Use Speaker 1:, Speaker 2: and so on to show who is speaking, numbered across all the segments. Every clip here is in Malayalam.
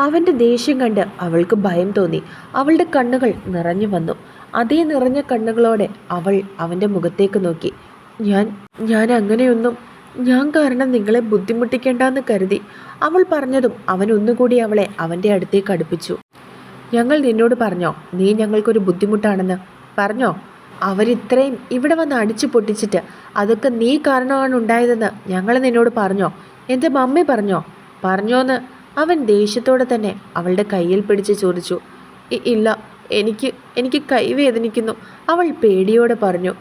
Speaker 1: അവന്റെ ദേഷ്യം കണ്ട് അവൾക്ക് ഭയം തോന്നി. അവളുടെ കണ്ണുകൾ നിറഞ്ഞു വന്നു. അതേ നിറഞ്ഞ കണ്ണുകളോടെ അവൾ അവന്റെ മുഖത്തേക്ക് നോക്കി. ഞാൻ ഞാൻ അങ്ങനെയൊന്നും ഞാൻ കാരണം നിങ്ങളെ ബുദ്ധിമുട്ടിക്കേണ്ടെന്ന് കരുതി. അവൾ പറഞ്ഞതും അവൻ ഒന്നുകൂടി അവളെ അവന്റെ അടുത്തേക്ക് അടുപ്പിച്ചു. ഞങ്ങൾ നിന്നോട് പറഞ്ഞോ നീ ഞങ്ങൾക്കൊരു ബുദ്ധിമുട്ടാണെന്ന്? പറഞ്ഞോ? അവരിത്രയും ഇവിടെ വന്ന് അടിച്ചു പൊട്ടിച്ചിട്ട് അതൊക്കെ നീ കാരണമാണ് ഉണ്ടായതെന്ന് ഞങ്ങൾ നിന്നോട് പറഞ്ഞോ? എന്റെ മമ്മി പറഞ്ഞോ? പറഞ്ഞോന്ന് അവൻ ദേഷ്യത്തോടെ തന്നെ അവളുടെ കയ്യിൽ പിടിച്ച് ചോദിച്ചു ഇല്ല എനിക്ക് എനിക്ക് കൈവേദനിക്കുന്നു അവൾ പേടിയോടെ പറഞ്ഞു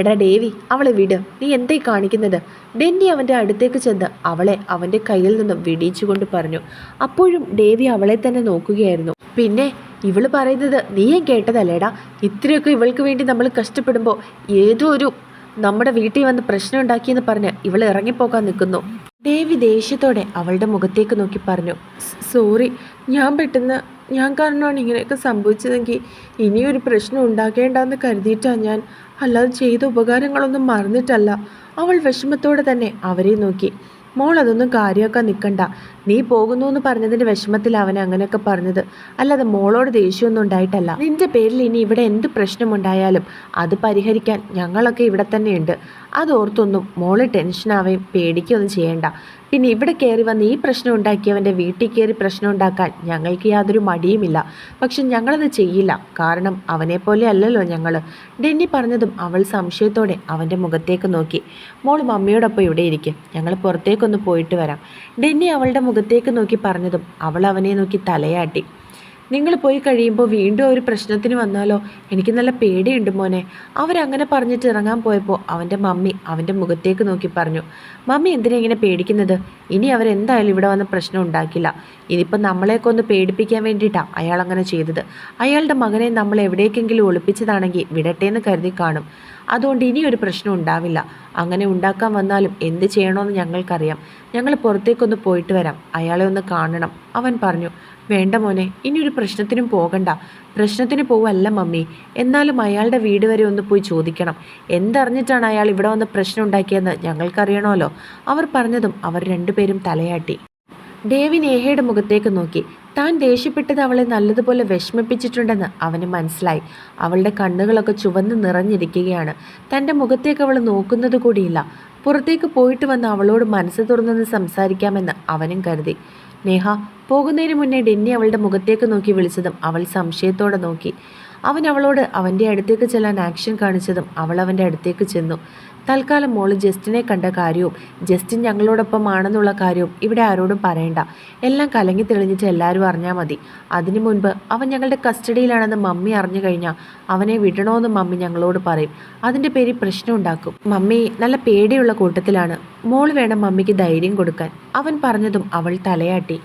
Speaker 1: എടാ ഡേവി അവളെ വിട്. നീ എന്തേ കാണിക്കുന്നത്? ഡെന്നി അവന്റെ അടുത്തേക്ക് ചെന്ന് അവളെ അവന്റെ കയ്യിൽ നിന്നും വിടിയിച്ചുകൊണ്ട് പറഞ്ഞു. അപ്പോഴും ഡേവി അവളെ തന്നെ നോക്കുകയായിരുന്നു. പിന്നെ ഇവൾ പറയുന്നത് നീയും കേട്ടതല്ലേടാ? ഇത്രയൊക്കെ ഇവൾക്ക് വേണ്ടി നമ്മൾ കഷ്ടപ്പെടുമ്പോൾ ഏതോ ഒരു നമ്മുടെ വീട്ടിൽ വന്ന് പ്രശ്നം ഉണ്ടാക്കിയെന്ന് പറഞ്ഞ് ഇവൾ ഇറങ്ങിപ്പോകാൻ നിൽക്കുന്നു. ദേവി ദേഷ്യത്തോടെ അവളുടെ മുഖത്തേക്ക് നോക്കി പറഞ്ഞു "സ് സോറി ഞാൻ പെട്ടെന്ന് ഞാൻ കാരണമാണ് ഇങ്ങനെയൊക്കെ സംഭവിച്ചതെങ്കിൽ ഇനിയൊരു പ്രശ്നം ഉണ്ടാക്കേണ്ടെന്ന് കരുതിയിട്ടാണ് ഞാൻ. അല്ലാതെ ചെയ്ത ഉപകാരങ്ങളൊന്നും മറന്നിട്ടല്ല. അവൾ വിഷമത്തോടെ തന്നെ അവരെ നോക്കി. മോൾ അതൊന്നും കാര്യമാക്കാൻ നിൽക്കണ്ട നീ പോകുന്നു എന്ന് പറഞ്ഞതിന്റെ വിഷമത്തിൽ അവൻ അങ്ങനെയൊക്കെ പറഞ്ഞത്. അല്ലാതെ മോളോട് ദേഷ്യമൊന്നും ഉണ്ടായിട്ടല്ല. നിന്റെ പേരിൽ ഇനി ഇവിടെ എന്ത് പ്രശ്നമുണ്ടായാലും അത് പരിഹരിക്കാൻ ഞങ്ങളൊക്കെ ഇവിടെ തന്നെയുണ്ട്. അതോർത്തൊന്നും മോൾ ടെൻഷനാവുകയും പേടിക്കുകയൊന്നും ചെയ്യേണ്ട. പിന്നെ ഇവിടെ കയറി വന്ന് ഈ പ്രശ്നം ഉണ്ടാക്കിയവന്റെ വീട്ടിൽ കയറി പ്രശ്നം ഉണ്ടാക്കാൻ ഞങ്ങൾക്ക് യാതൊരു മടിയുമില്ല. പക്ഷെ ഞങ്ങളത് ചെയ്യില്ല. കാരണം അവനെപ്പോലെ അല്ലല്ലോ ഞങ്ങൾ ഡെന്നി പറഞ്ഞതും അവൾ സംശയത്തോടെ അവന്റെ മുഖത്തേക്ക് നോക്കി. മോൾ മമ്മിയോടൊപ്പം ഇവിടെ ഇരിക്കും. ഞങ്ങൾ പുറത്തേക്കൊന്ന് പോയിട്ട് വരാം. ഡെന്നി അവളുടെ മുഖത്തേക്ക് നോക്കി പറഞ്ഞതും അവൾ അവനെ നോക്കി തലയാട്ടി. നിങ്ങൾ പോയി കഴിയുമ്പോൾ വീണ്ടും ഒരു പ്രശ്നത്തിന് വന്നാലോ? എനിക്ക് നല്ല പേടിയുണ്ട് മോനെ. അവരങ്ങനെ പറഞ്ഞിട്ട് ഇറങ്ങാൻ പോയപ്പോൾ അവന്റെ മമ്മി അവന്റെ മുഖത്തേക്ക് നോക്കി പറഞ്ഞു മമ്മി എന്തിനാ ഇങ്ങനെ പേടിക്കുന്നത്? ഇനി അവരെന്തായാലും ഇവിടെ വന്ന പ്രശ്നം ഉണ്ടാക്കില്ല. ഇനിയിപ്പോൾ നമ്മളെയൊക്കെ ഒന്ന് പേടിപ്പിക്കാൻ വേണ്ടിയിട്ടാണ് അയാൾ അങ്ങനെ ചെയ്തത്. അയാളുടെ മകനെ നമ്മൾ എവിടേക്കെങ്കിലും ഒളിപ്പിച്ചതാണെങ്കിൽ വിടട്ടെ എന്ന് കരുതി കാണും. അതുകൊണ്ട് ഇനി ഒരു പ്രശ്നം ഉണ്ടാവില്ല. അങ്ങനെ ഉണ്ടാക്കാൻ വന്നാലും എന്ത് ചെയ്യണമെന്ന് ഞങ്ങൾക്കറിയാം. ഞങ്ങൾ പുറത്തേക്കൊന്ന് പോയിട്ട് വരാം. അയാളെ ഒന്ന് കാണണം അവൻ പറഞ്ഞു. വേണ്ട മോനെ ഇനി ഒരു പ്രശ്നത്തിനും പോകണ്ട. പ്രശ്നത്തിന് പോവല്ല മമ്മി. എന്നാലും അയാളുടെ വീട് വരെ ഒന്ന് പോയി ചോദിക്കണം. എന്തറിഞ്ഞിട്ടാണ് അയാൾ ഇവിടെ വന്ന് പ്രശ്നം ഉണ്ടാക്കിയതെന്ന് ഞങ്ങൾക്കറിയണമല്ലോ. അവർ പറഞ്ഞതും അവർ രണ്ടുപേരും തലയാട്ടി. ഡേവിൻ ഏഹയുടെ മുഖത്തേക്ക് നോക്കി. താൻ ദേഷ്യപ്പെട്ടത് അവളെ നല്ലതുപോലെ വിഷമിപ്പിച്ചിട്ടുണ്ടെന്ന് അവന് മനസ്സിലായി. അവളുടെ കണ്ണുകളൊക്കെ ചുവന്ന് നിറഞ്ഞിരിക്കുകയാണ്. തന്റെ മുഖത്തേക്ക് അവൾ നോക്കുന്നത് കൂടിയില്ല പുറത്തേക്ക് പോയിട്ട് വന്ന് അവളോട് മനസ്സ് തുറന്നൊന്ന് സംസാരിക്കാമെന്ന് അവനും കരുതി. നേഹ പോകുന്നതിന് മുന്നേ ഡെന്നി അവളുടെ മുഖത്തേക്ക് നോക്കി വിളിച്ചതും അവൾ സംശയത്തോടെ നോക്കി. അവൻ അവളോട് അവന്റെ അടുത്തേക്ക് ചെല്ലാൻ ആക്ഷൻ കാണിച്ചതും അവൾ അവന്റെ അടുത്തേക്ക് ചെന്നു. തൽക്കാലം മോൾ ജസ്റ്റിനെ കണ്ട കാര്യവും ജസ്റ്റിൻ ഞങ്ങളോടൊപ്പം ആണെന്നുള്ള കാര്യവും ഇവിടെ ആരോടും പറയണ്ട. എല്ലാം കലങ്ങി തെളിഞ്ഞിട്ട് എല്ലാവരും അറിഞ്ഞാൽ മതി. അതിനു മുൻപ് അവൻ ഞങ്ങളുടെ കസ്റ്റഡിയിലാണെന്ന് മമ്മി അറിഞ്ഞു കഴിഞ്ഞാൽ അവനെ വിടണമെന്ന് മമ്മി ഞങ്ങളോട് പറയും. അതിന്റെ പേരിൽ പ്രശ്നം ഉണ്ടാക്കും. മമ്മി നല്ല പേടിയുള്ള കൂട്ടത്തിലാണ്. മോൾ വേണം മമ്മിക്ക് ധൈര്യം കൊടുക്കാൻ. അവൻ പറഞ്ഞതും അവൾ തലയാട്ടി.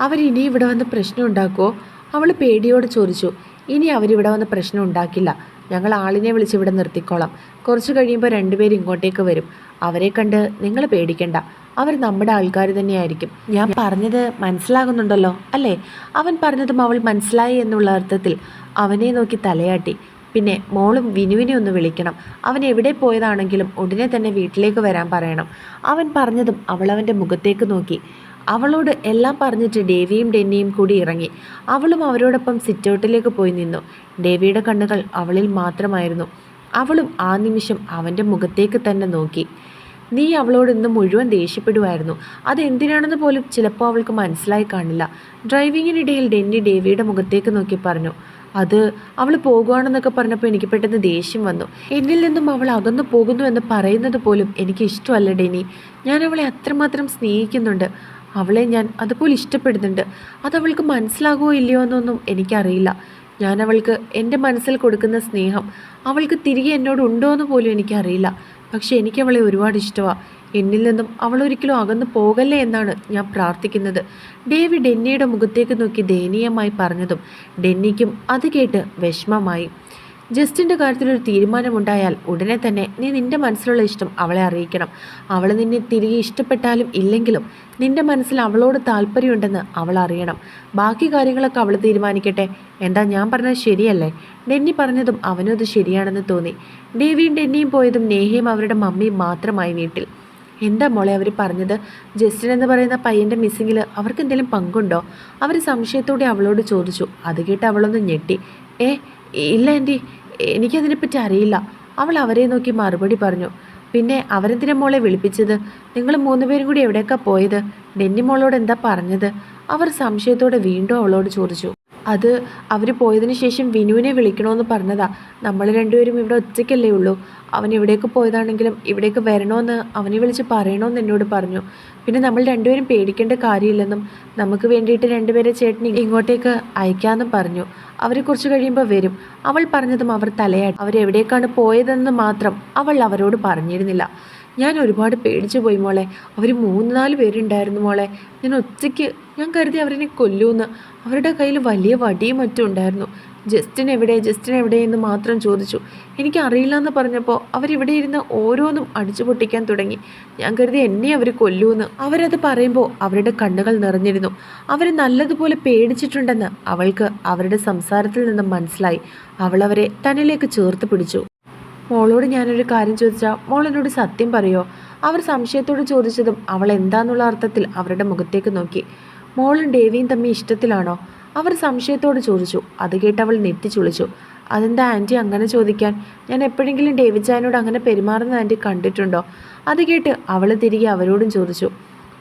Speaker 1: അവരിനി ഇവിടെ വന്ന് പ്രശ്നം ഉണ്ടാക്കുമോ അവൾ പേടിയോട് ചോദിച്ചു. ഇനി അവരിവിടെ വന്ന് പ്രശ്നം ഉണ്ടാക്കില്ല. ഞങ്ങൾ ആളിനെ വിളിച്ച് ഇവിടെ നിർത്തിക്കോളാം. കുറച്ച് കഴിയുമ്പോൾ രണ്ടുപേരും ഇങ്ങോട്ടേക്ക് വരും. അവരെ കണ്ട് നിങ്ങൾ പേടിക്കണ്ട. അവർ നമ്മുടെ ആൾക്കാർ തന്നെയായിരിക്കും. ഞാൻ പറഞ്ഞത് മനസ്സിലാകുന്നുണ്ടല്ലോ അല്ലേ? അവൻ പറഞ്ഞതും അവൾ മനസ്സിലായി എന്നുള്ള അർത്ഥത്തിൽ അവനെ നോക്കി തലയാട്ടി. പിന്നെ മോളും വിനുവിനെ ഒന്ന് വിളിക്കണം. അവൻ എവിടെ പോയതാണെങ്കിലും ഉടനെ തന്നെ വീട്ടിലേക്ക് വരാൻ പറയണം. അവൻ പറഞ്ഞതും അവൾ അവന്റെ മുഖത്തേക്ക് നോക്കി. അവളോട് എല്ലാം പറഞ്ഞിട്ട് ഡേവിയും ഡെന്നിയും കൂടി ഇറങ്ങി. അവളും അവരോടൊപ്പം സിറ്റൗട്ടിലേക്ക് പോയി നിന്നു. ഡേവിയുടെ കണ്ണുകൾ അവളിൽ മാത്രമായിരുന്നു. അവളും ആ നിമിഷം അവന്റെ മുഖത്തേക്ക് തന്നെ നോക്കി. നീ അവളോട് ഇന്ന് മുഴുവൻ ദേഷ്യപ്പെടുമായിരുന്നു അതെന്തിനാണെന്ന് പോലും ചിലപ്പോൾ അവൾക്ക് മനസ്സിലായി കാണില്ല. ഡ്രൈവിങ്ങിനിടയിൽ ഡെന്നി ഡേവിയുടെ മുഖത്തേക്ക് നോക്കി പറഞ്ഞു. അത് അവൾ പോകുവാണെന്നൊക്കെ പറഞ്ഞപ്പോൾ എനിക്ക് പെട്ടെന്ന് ദേഷ്യം വന്നു. എന്നിൽ നിന്നും അവൾ അകന്നു പോകുന്നു എന്ന് പറയുന്നത് പോലും എനിക്ക് ഇഷ്ടമല്ല ഡെനി ഞാൻ അവളെ അത്രമാത്രം സ്നേഹിക്കുന്നുണ്ട്. അവളെ ഞാൻ അതുപോലെ ഇഷ്ടപ്പെടുന്നുണ്ട്. അതവൾക്ക് മനസ്സിലാകുമോ ഇല്ലയോ എന്നൊന്നും എനിക്കറിയില്ല. ഞാൻ അവൾക്ക് എന്റെ മനസ്സിൽ കൊടുക്കുന്ന സ്നേഹം അവൾക്ക് തിരികെ എന്നോട് ഉണ്ടോ എന്ന് പോലും എനിക്കറിയില്ല. പക്ഷെ എനിക്കവളെ ഒരുപാട് ഇഷ്ടമാണ് എന്നിൽ നിന്നും അവൾ ഒരിക്കലും അകന്നു പോകല്ലേ എന്നാണ് ഞാൻ പ്രാർത്ഥിക്കുന്നത്. ഡേവിഡ് ഡെന്നിയുടെ മുഖത്തേക്ക് നോക്കി ദയനീയമായി പറഞ്ഞതും ഡെന്നിക്കും അത് കേട്ട് വിഷമമായി. ജസ്റ്റിന്റെ കാര്യത്തിലൊരു തീരുമാനമുണ്ടായാൽ ഉടനെ തന്നെ നീ നിന്റെ മനസ്സിലുള്ള ഇഷ്ടം അവളെ അറിയിക്കണം. അവൾ നിന്നെ തിരികെ ഇഷ്ടപ്പെട്ടാലും ഇല്ലെങ്കിലും നിന്റെ മനസ്സിൽ അവളോട് താല്പര്യമുണ്ടെന്ന് അവൾ അറിയണം. ബാക്കി കാര്യങ്ങളൊക്കെ അവൾ തീരുമാനിക്കട്ടെ. എന്താ ഞാൻ പറഞ്ഞത് ശരിയല്ലേ? ഡെന്നി പറഞ്ഞതും അവനും അത് ശരിയാണെന്ന് തോന്നി. ഡേവിയും ഡെന്നിയും പോയതും നേഹയും അവരുടെ മമ്മിയും മാത്രമായി വീട്ടിൽ. എന്താ മോളെ അവർ പറഞ്ഞത്? ജസ്റ്റിൻ എന്ന് പറയുന്ന പയ്യന്റെ മിസ്സിങ്ങിൽ അവർക്ക് എന്തെങ്കിലും പങ്കുണ്ടോ? അവർ സംശയത്തോടെ അവളോട് ചോദിച്ചു. അത് കേട്ട് അവളൊന്ന് ഞെട്ടി. ഏ ഇല്ല ആന്റി എനിക്കതിനെപ്പറ്റി അറിയില്ല. അവൾ അവരെ നോക്കി മറുപടി പറഞ്ഞു. പിന്നെ അവരെന്തിനെ മോളെ വിളിപ്പിച്ചത്? നിങ്ങൾ മൂന്നുപേരും കൂടി എവിടെയൊക്കെ പോയത്? ഡെന്നി മോളോട് എന്താ പറഞ്ഞത്? അവർ സംശയത്തോടെ വീണ്ടും അവളോട് ചോദിച്ചു. അത് അവർ പോയതിന് ശേഷം വിനുവിനെ വിളിക്കണമെന്ന് പറഞ്ഞതാ. നമ്മൾ രണ്ടുപേരും ഇവിടെ ഒറ്റയ്ക്കല്ലേ ഉള്ളൂ. അവൻ ഇവിടേക്ക് പോയതാണെങ്കിലും ഇവിടേക്ക് വരണമെന്ന് അവനെ വിളിച്ച് പറയണമെന്ന് എന്നോട് പറഞ്ഞു. പിന്നെ നമ്മൾ രണ്ടുപേരും പേടിക്കേണ്ട കാര്യമില്ലെന്നും നമുക്ക് വേണ്ടിയിട്ട് രണ്ടുപേരെ ചേട്ടൻ ഇങ്ങോട്ടേക്ക് അയക്കാമെന്നും പറഞ്ഞു. അവരെ കുറച്ച് കഴിയുമ്പോൾ വരും. അവൾ പറഞ്ഞതും അവർ തലയാട്ടി. അവരെവിടേക്കാണ് പോയതെന്ന് മാത്രം അവൾ അവരോട് പറഞ്ഞിരുന്നില്ല. ഞാൻ ഒരുപാട് പേടിച്ചു പോയി മോളെ. അവർ മൂന്ന് നാല് പേരുണ്ടായിരുന്നു മോളെ. ഞാൻ ഒറ്റയ്ക്ക് ഞാൻ കരുതി അവരെന്നെ കൊല്ലൂന്ന്. അവരുടെ കയ്യിൽ വലിയ വടിയും മറ്റും ഉണ്ടായിരുന്നു. ജസ്റ്റിൻ എവിടെ ജസ്റ്റിൻ എവിടെ എന്ന് മാത്രം ചോദിച്ചു. എനിക്ക് അറിയില്ല എന്ന് പറഞ്ഞപ്പോൾ അവരിവിടെ ഇരുന്ന് ഓരോന്നും അടിച്ചു പൊട്ടിക്കാൻ തുടങ്ങി. ഞാൻ കരുതി എന്നെ അവർ കൊല്ലൂന്ന്. അവരത് പറയുമ്പോൾ അവരുടെ കണ്ണുകൾ നിറഞ്ഞിരുന്നു. അവർ നല്ലതുപോലെ പേടിച്ചിട്ടുണ്ടെന്ന് അവൾക്ക് അവരുടെ സംസാരത്തിൽ നിന്ന് മനസ്സിലായി. അവൾ അവരെ തന്നിലേക്ക് ചേർത്ത് പിടിച്ചു. മോളോട് ഞാനൊരു കാര്യം ചോദിച്ചാൽ മോൾ സത്യം പറയോ? അവർ സംശയത്തോട് ചോദിച്ചതും അവൾ എന്താന്നുള്ള അർത്ഥത്തിൽ അവരുടെ മുഖത്തേക്ക് നോക്കി. മോളും ഡേവിയും തമ്മിൽ ഇഷ്ടത്തിലാണോ? അവർ സംശയത്തോട് ചോദിച്ചു. അത് കേട്ട് അവൾ നെറ്റിച്ചുളിച്ചു അതെന്താ ആന്റി അങ്ങനെ ചോദിക്കാൻ? ഞാൻ എപ്പോഴെങ്കിലും ഡേവിഡ് ചാനോട് അങ്ങനെ പെരുമാറുന്ന ആന്റി കണ്ടിട്ടുണ്ടോ? അത് കേട്ട് അവൾ തിരികെ അവരോടും ചോദിച്ചു.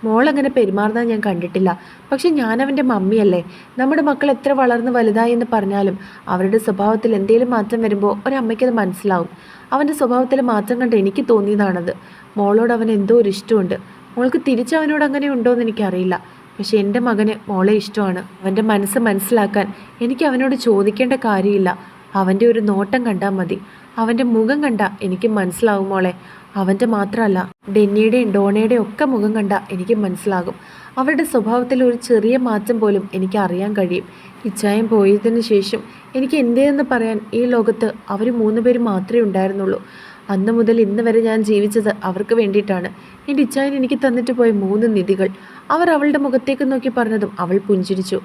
Speaker 1: മോൾ അങ്ങനെ പെരുമാറുന്നത് ഞാൻ കണ്ടിട്ടില്ല. പക്ഷെ ഞാൻ അവന്റെ മമ്മിയല്ലേ. നമ്മുടെ മക്കൾ എത്ര വളർന്ന് വലുതായി എന്ന് പറഞ്ഞാലും അവരുടെ സ്വഭാവത്തിൽ എന്തെങ്കിലും മാറ്റം വരുമ്പോൾ ഒരമ്മയ്ക്കത് മനസ്സിലാവും. അവന്റെ സ്വഭാവത്തിൽ മാറ്റം കണ്ട് എനിക്ക് തോന്നിയതാണത്. മോളോട് അവൻ എന്തോ ഒരു ഇഷ്ടമുണ്ട്. മോൾക്ക് തിരിച്ചവനോട് അങ്ങനെ ഉണ്ടോ എന്ന് എനിക്കറിയില്ല. പക്ഷെ എന്റെ മകന് മോളെ ഇഷ്ടമാണ്. അവന്റെ മനസ്സ് മനസ്സിലാക്കാൻ എനിക്ക് അവനോട് ചോദിക്കേണ്ട കാര്യമില്ല. അവന്റെ ഒരു നോട്ടം കണ്ടാൽ മതി. അവന്റെ മുഖം കണ്ടാൽ എനിക്ക് മനസ്സിലാവും മോളെ. അവന്റെ മാത്രമല്ല ഡെന്നിയുടെയും ഡോണയുടെയും ഒക്കെ മുഖം കണ്ടാൽ എനിക്ക് മനസ്സിലാകും. അവരുടെ സ്വഭാവത്തിൽ ഒരു ചെറിയ മാറ്റം പോലും എനിക്ക് അറിയാൻ കഴിയും. ഇച്ചായം പോയതിനു ശേഷം എനിക്ക് എന്തേന്ന് പറയാൻ ഈ ലോകത്ത് അവർ മൂന്ന് പേര് മാത്രമേ ഉണ്ടായിരുന്നുള്ളൂ. അന്ന് മുതൽ ഇന്ന് വരെ ഞാൻ ജീവിച്ചത് അവർക്ക് വേണ്ടിയിട്ടാണ്. എന്റെ ഇച്ചായൻ എനിക്ക് തന്നിട്ട് പോയ മൂന്ന് നിധികൾ. അവർ അവളുടെ മുഖത്തേക്ക് നോക്കി പറഞ്ഞതും അവൾ പുഞ്ചിരിച്ചു.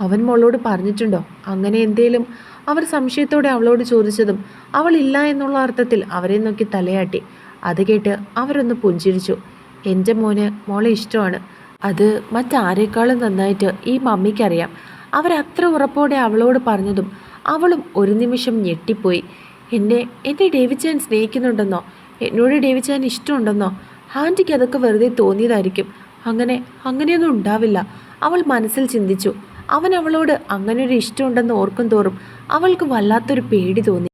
Speaker 1: അവൻ മോളോട് പറഞ്ഞിട്ടുണ്ടോ? അങ്ങനെ എന്തേലും? അവർ സംശയത്തോടെ അവളോട് ചോദിച്ചതും അവൾ ഇല്ല എന്നുള്ള അർത്ഥത്തിൽ അവരെ നോക്കി തലയാട്ടി. അത് കേട്ട് അവരൊന്ന് പുഞ്ചിരിച്ചു. എന്റെ മോന് മോളെ ഇഷ്ടമാണ്. അത് മറ്റാരേക്കാളും നന്നായിട്ട് ഈ മമ്മിക്കറിയാം. അവരത്ര ഉറപ്പോടെ അവളോട് പറഞ്ഞതും അവളും ഒരു നിമിഷം ഞെട്ടിപ്പോയി. എന്നെ എന്നെ ഡേവിച്ചാൻ സ്നേഹിക്കുന്നുണ്ടെന്നോ? എന്നോട് ഡേവിച്ചാൻ ഇഷ്ടമുണ്ടെന്നോ? ആന്റിക്ക് അതൊക്കെ വെറുതെ തോന്നിയതായിരിക്കും. അങ്ങനെ അങ്ങനെയൊന്നും ഉണ്ടാവില്ല. അവൾ മനസ്സിൽ ചിന്തിച്ചു. അവൻ അവളോട് അങ്ങനെ ഒരു ഇഷ്ടമുണ്ടെന്ന് ഓർക്കും തോറും അവൾക്ക് വല്ലാത്തൊരു പേടി തോന്നി.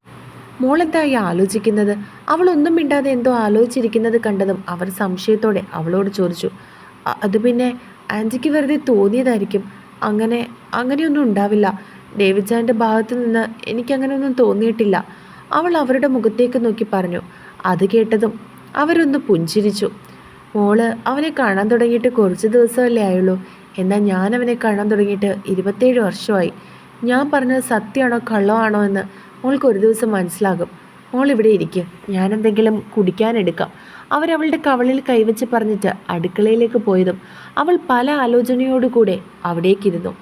Speaker 1: മോളെന്തായി ആലോചിക്കുന്നത്? അവളൊന്നും മിണ്ടാതെ എന്തോ ആലോചിച്ചിരിക്കുന്നത് കണ്ടതും അവർ സംശയത്തോടെ അവളോട് ചോദിച്ചു. അത് പിന്നെ ആന്റിക്ക് വെറുതെ തോന്നിയതായിരിക്കും. അങ്ങനെ അങ്ങനെയൊന്നും ഉണ്ടാവില്ല. ഡേവിഡ്ജാന്റെ ഭാഗത്ത് നിന്ന് എനിക്കങ്ങനെയൊന്നും തോന്നിയിട്ടില്ല. അവൾ അവരുടെ മുഖത്തേക്ക് നോക്കി പറഞ്ഞു അത് കേട്ടതും അവരൊന്ന് പുഞ്ചിരിച്ചു. മോൾ അവനെ കാണാൻ തുടങ്ങിയിട്ട് കുറച്ച് ദിവസമല്ലേ ആയുള്ളൂ. എന്നാൽ ഞാൻ അവനെ കാണാൻ തുടങ്ങിയിട്ട് ഇരുപത്തേഴ് വർഷമായി. ഞാൻ പറഞ്ഞത് സത്യമാണോ കള്ളമാണോ എന്ന് മോൾക്ക് ഒരു ദിവസം മനസ്സിലാകും. മോൾ ഇവിടെ ഇരിക്കുക ഞാൻ എന്തെങ്കിലും കുടിക്കാനെടുക്കാം അവരവളുടെ കവളിൽ കൈവച്ച് പറഞ്ഞിട്ട് അടുക്കളയിലേക്ക് പോയതും അവൾ പല ആലോചനയോടുകൂടെ അവിടേക്കിരുന്നു.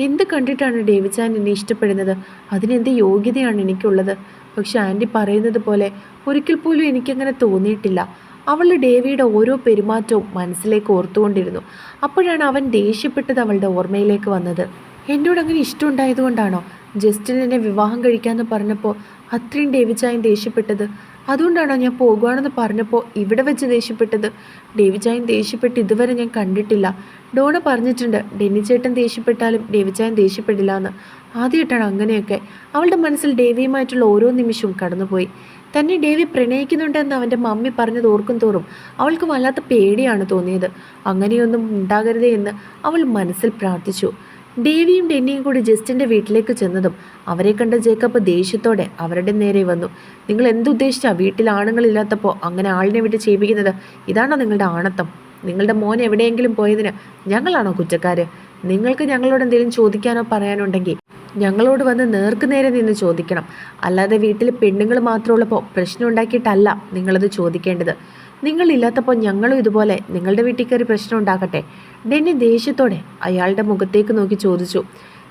Speaker 1: എന്ത് കണ്ടിട്ടാണ് ഡേവിച്ചാൻ എന്നെ ഇഷ്ടപ്പെടുന്നത്? അതിനെന്ത് യോഗ്യതയാണ് എനിക്കുള്ളത്? പക്ഷെ ആന്റി പറയുന്നത് പോലെ ഒരിക്കൽ പോലും എനിക്കങ്ങനെ തോന്നിയിട്ടില്ല. അവൾ ഡേവിയുടെ ഓരോ പെരുമാറ്റവും മനസ്സിലേക്ക് ഓർത്തുകൊണ്ടിരുന്നു. അപ്പോഴാണ് അവൻ ദേഷ്യപ്പെട്ടത് അവളുടെ ഓർമ്മയിലേക്ക് വന്നത്. എന്നോട് അങ്ങനെ ഇഷ്ടമുണ്ടായതുകൊണ്ടാണോ? ജസ്റ്റിൻ എന്നെ വിവാഹം കഴിക്കാമെന്ന് പറഞ്ഞപ്പോൾ അത്രയും ഡേവിചായൻ ദേഷ്യപ്പെട്ടത്. അതുകൊണ്ടാണോ ഞാൻ പോകുകയാണെന്ന് പറഞ്ഞപ്പോൾ ഇവിടെ വെച്ച് ദേഷ്യപ്പെട്ടത്? ഡേവിചായൻ ദേഷ്യപ്പെട്ട് ഇതുവരെ ഞാൻ കണ്ടിട്ടില്ല. ഡോണ പറഞ്ഞിട്ടുണ്ട് ഡെന്നി ചേട്ടൻ ദേഷ്യപ്പെട്ടാലും ഡേവിചായൻ ദേഷ്യപ്പെടില്ല എന്ന് ആദ്യമായിട്ടാണ് അങ്ങനെയൊക്കെ. അവളുടെ മനസ്സിൽ ഡേവിയുമായിട്ടുള്ള ഓരോ നിമിഷവും കടന്നുപോയി. തന്നെ ഡേവി പ്രണയിക്കുന്നുണ്ടെന്ന് അവന്റെ മമ്മി പറഞ്ഞത് ഓർക്കും തോറും അവൾക്ക് വല്ലാത്ത പേടിയാണ് തോന്നിയത്. അങ്ങനെയൊന്നും ഉണ്ടാകരുതേ എന്ന് അവൾ മനസ്സിൽ പ്രാർത്ഥിച്ചു. ഡേവിയും ഡെന്നിയും കൂടി ജസ്റ്റിന്റെ വീട്ടിലേക്ക് ചെന്നതും അവരെ കണ്ട ജേക്കബ് ദേഷ്യത്തോടെ അവരുടെ നേരെ വന്നു. നിങ്ങൾ എന്തുദ്ദേശിച്ചാ വീട്ടിൽ ആണുങ്ങളില്ലാത്തപ്പോൾ അങ്ങനെ ആളിനെ വിട്ട് ചെയ്യിപ്പിക്കുന്നത് ഇതാണോ നിങ്ങളുടെ ആണത്തം? നിങ്ങളുടെ മോൻ എവിടെയെങ്കിലും പോയതിന് ഞങ്ങളാണോ കുറ്റക്കാര്? നിങ്ങൾക്ക് ഞങ്ങളോട് എന്തെങ്കിലും ചോദിക്കാനോ പറയാനോ ഉണ്ടെങ്കിൽ ഞങ്ങളോട് വന്ന് നേർക്ക് നേരെ നിന്ന് ചോദിക്കണം. അല്ലാതെ വീട്ടിൽ പെണ്ണുങ്ങൾ മാത്രമുള്ളപ്പോൾ പ്രശ്നം ഉണ്ടാക്കിയിട്ടല്ല നിങ്ങളത് ചോദിക്കേണ്ടത്. നിങ്ങളില്ലാത്തപ്പോൾ ഞങ്ങളും ഇതുപോലെ നിങ്ങളുടെ വീട്ടിൽ കയറി പ്രശ്നം ഉണ്ടാക്കട്ടെ? ഡെന്നി ദേഷ്യത്തോടെ അയാളുടെ മുഖത്തേക്ക് നോക്കി ചോദിച്ചു.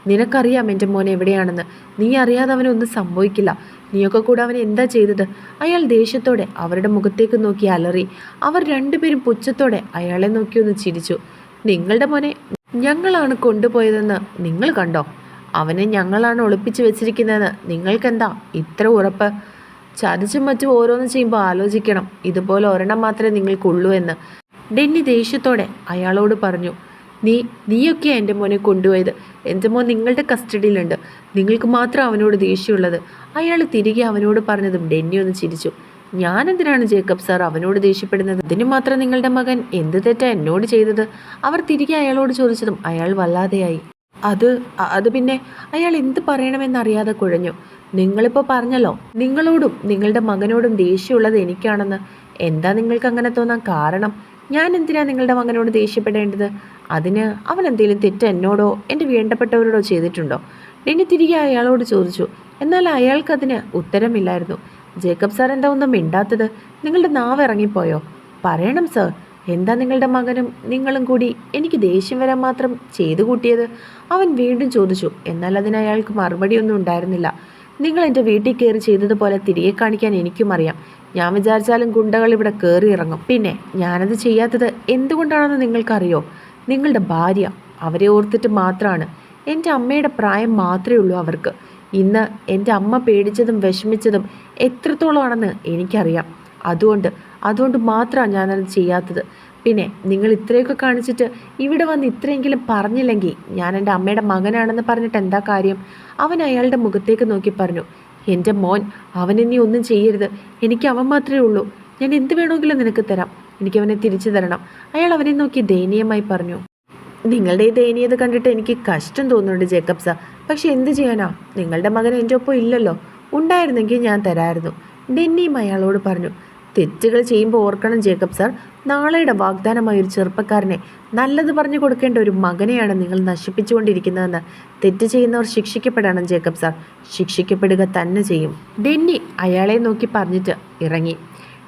Speaker 1: നിനക്കറിയാം എന്റെ മോൻ എവിടെയാണെന്ന്. നീ അറിയാതെ അവനൊന്നും സംഭവിക്കില്ല. നീയൊക്കെ കൂടെ അവൻ എന്താ ചെയ്തത്? അയാൾ ദേഷ്യത്തോടെ അവരുടെ മുഖത്തേക്ക് നോക്കി അലറി. അവർ രണ്ടുപേരും പുച്ഛത്തോടെ അയാളെ നോക്കി ഒന്ന് ചിരിച്ചു. നിങ്ങളുടെ മോനെ ഞങ്ങളാണ് കൊണ്ടുപോയതെന്ന് നിങ്ങൾ കണ്ടോ? അവനെ ഞങ്ങളാണ് ഒളിപ്പിച്ച് വെച്ചിരിക്കുന്നതെന്ന്. നിങ്ങൾക്കെന്താ? ഇത്ര ഉറപ്പ്. ചതിച്ചും മറ്റും ഓരോന്ന് ചെയ്യുമ്പോൾ ആലോചിക്കണം. ഇതുപോലെ ഒരെണ്ണം മാത്രമേ നിങ്ങൾക്കുള്ളൂ എന്ന്. ഡെന്നി ദേഷ്യത്തോടെ അയാളോട് പറഞ്ഞു നീ നീയൊക്കെ എന്റെ മോനെ കൊണ്ടുപോയത്. എന്റെ മോൻ നിങ്ങളുടെ കസ്റ്റഡിയിലുണ്ട്. നിങ്ങൾക്ക് മാത്രം അവനോട് ദേഷ്യമുള്ളത്. അയാൾ തിരികെ അവനോട് പറഞ്ഞതും ഡെന്നി ഒന്ന് ചിരിച്ചു. ഞാൻ എന്തിനാണ് ജേക്കബ് സാർ അവനോട് ദേഷ്യപ്പെടുന്നത്? അതിന് മാത്രം നിങ്ങളുടെ മകൻ എന്ത് തെറ്റാ എന്നോട് ചെയ്തത്? അവർ തിരികെ അയാളോട് ചോദിച്ചതും അയാൾ വല്ലാതെയായി. അത് അത് പിന്നെ അയാൾ എന്ത് പറയണമെന്നറിയാതെ കുഴഞ്ഞു. നിങ്ങളിപ്പോൾ പറഞ്ഞല്ലോ നിങ്ങളോടും നിങ്ങളുടെ മകനോടും ദേഷ്യമുള്ളത് എനിക്കാണെന്ന്. എന്താ നിങ്ങൾക്ക് അങ്ങനെ തോന്നാൻ കാരണം? ഞാൻ എന്തിനാ നിങ്ങളുടെ മകനോട് ദേഷ്യപ്പെടേണ്ടത്? അതിന് അവൻ എന്തെങ്കിലും തെറ്റ് എന്നോടോ എന്റെ വേണ്ടപ്പെട്ടവരോടോ ചെയ്തിട്ടുണ്ടോ? ഡെന്നി തിരികെ അയാളോട് ചോദിച്ചു. എന്നാൽ അയാൾക്കതിന് ഉത്തരമില്ലായിരുന്നു. ജേക്കബ് സാർ എന്താ ഒന്നും മിണ്ടാത്തത്? നിങ്ങളുടെ നാവ് ഇറങ്ങിപ്പോയോ? പറയണം സാർ. എന്താ നിങ്ങളുടെ മകനും നിങ്ങളും കൂടി എനിക്ക് ദേഷ്യം വരാൻ മാത്രം ചെയ്തു കൂട്ടിയത്? അവൻ വീണ്ടും ചോദിച്ചു. എന്നാൽ അതിന് അയാൾക്ക് മറുപടിയൊന്നും ഉണ്ടായിരുന്നില്ല. നിങ്ങൾ എന്റെ വീട്ടിൽ കയറി ചെയ്തതുപോലെ തിരികെ കാണിക്കാൻ എനിക്കും അറിയാം. ഞാൻ വിചാരിച്ചാലും ഗുണ്ടകൾ ഇവിടെ കയറി ഇറങ്ങും. പിന്നെ ഞാനത് ചെയ്യാത്തത് എന്തുകൊണ്ടാണെന്ന് നിങ്ങൾക്കറിയോ? നിങ്ങളുടെ ഭാര്യ അവരെ ഓർത്തിട്ട് മാത്രമാണ് എന്റെ അമ്മയുടെ പ്രായം മാത്രമേ ഉള്ളൂ അവർക്ക്. ഇന്ന് എന്റെ അമ്മ പേടിച്ചതും വിഷമിച്ചതും എത്രത്തോളമാണെന്ന് എനിക്കറിയാം. അതുകൊണ്ട് അതുകൊണ്ട് മാത്രമാണ് ഞാനത് ചെയ്യാത്തത്. പിന്നെ നിങ്ങൾ ഇത്രയൊക്കെ കാണിച്ചിട്ട് ഇവിടെ വന്ന് ഇത്രയെങ്കിലും പറഞ്ഞില്ലെങ്കിൽ ഞാൻ എന്റെ അമ്മയുടെ മകനാണെന്ന് പറഞ്ഞിട്ട് എന്താ കാര്യം? അവൻ അയാളുടെ മുഖത്തേക്ക് നോക്കി പറഞ്ഞു എന്റെ മോൻ അവനെ നീ ഒന്നും ചെയ്യരുത്. എനിക്ക് അവൻ മാത്രമേ ഉള്ളൂ. ഞാൻ എന്ത് വേണമെങ്കിലും നിനക്ക് തരാം. എനിക്ക് അവനെ തിരിച്ചു തരണം. അയാൾ അവനെ നോക്കി ദയനീയമായി പറഞ്ഞു നിങ്ങളുടെ ഈ ദയനീയത കണ്ടിട്ട് എനിക്ക് കഷ്ടം തോന്നുന്നുണ്ട് ജേക്കബ് സാർ പക്ഷെ എന്ത് ചെയ്യാനാ? നിങ്ങളുടെ മകൻ എന്റെ ഒപ്പം ഇല്ലല്ലോ. ഉണ്ടായിരുന്നെങ്കിൽ ഞാൻ തരായിരുന്നു. ഡെന്നിയും അയാളോട് പറഞ്ഞു തെറ്റുകൾ ചെയ്യുമ്പോൾ ഓർക്കണം ജേക്കബ് സാർ. നാളെയുടെ വാഗ്ദാനമായ ഒരു ചെറുപ്പക്കാരനെ നല്ലത് പറഞ്ഞു കൊടുക്കേണ്ട ഒരു മകനെയാണ് നിങ്ങൾ നശിപ്പിച്ചുകൊണ്ടിരിക്കുന്നതെന്ന് തെറ്റ് ചെയ്യുന്നവർ ശിക്ഷിക്കപ്പെടണം ജേക്കബ് സാർ. ശിക്ഷിക്കപ്പെടുക തന്നെ ചെയ്യും. ഡെന്നി അയാളെ നോക്കി പറഞ്ഞിട്ട് ഇറങ്ങി.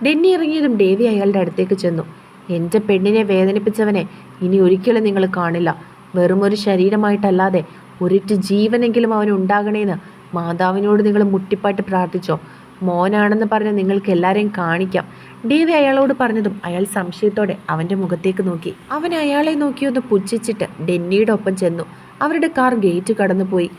Speaker 1: ഡെന്നി ഇറങ്ങിയതും ഡേവി അയാളുടെ അടുത്തേക്ക് ചെന്നു. എന്റെ പെണ്ണിനെ വേദനിപ്പിച്ചവനെ ഇനി ഒരിക്കലും നിങ്ങൾ കാണില്ല. വെറുമൊരു ശരീരമായിട്ടല്ലാതെ ഒരിറ്റ് ജീവനെങ്കിലും അവൻ ഉണ്ടാകണേന്ന് മാതാവിനോട് നിങ്ങൾ മുട്ടിപ്പാട്ട് പ്രാർത്ഥിച്ചോ? മോനാണെന്ന് പറഞ്ഞ് നിങ്ങൾക്ക് എല്ലാവരെയും കാണിക്കാം. ഡേവി അയാളോട് പറഞ്ഞതും അയാൾ സംശയത്തോടെ അവന്റെ മുഖത്തേക്ക് നോക്കി. അവൻ അയാളെ നോക്കിയൊന്ന് പുച്ഛിച്ചിട്ട് ഡെന്നിയുടെ ഒപ്പം ചെന്നു. അവരുടെ കാർ ഗേറ്റ് കടന്നുപോയി.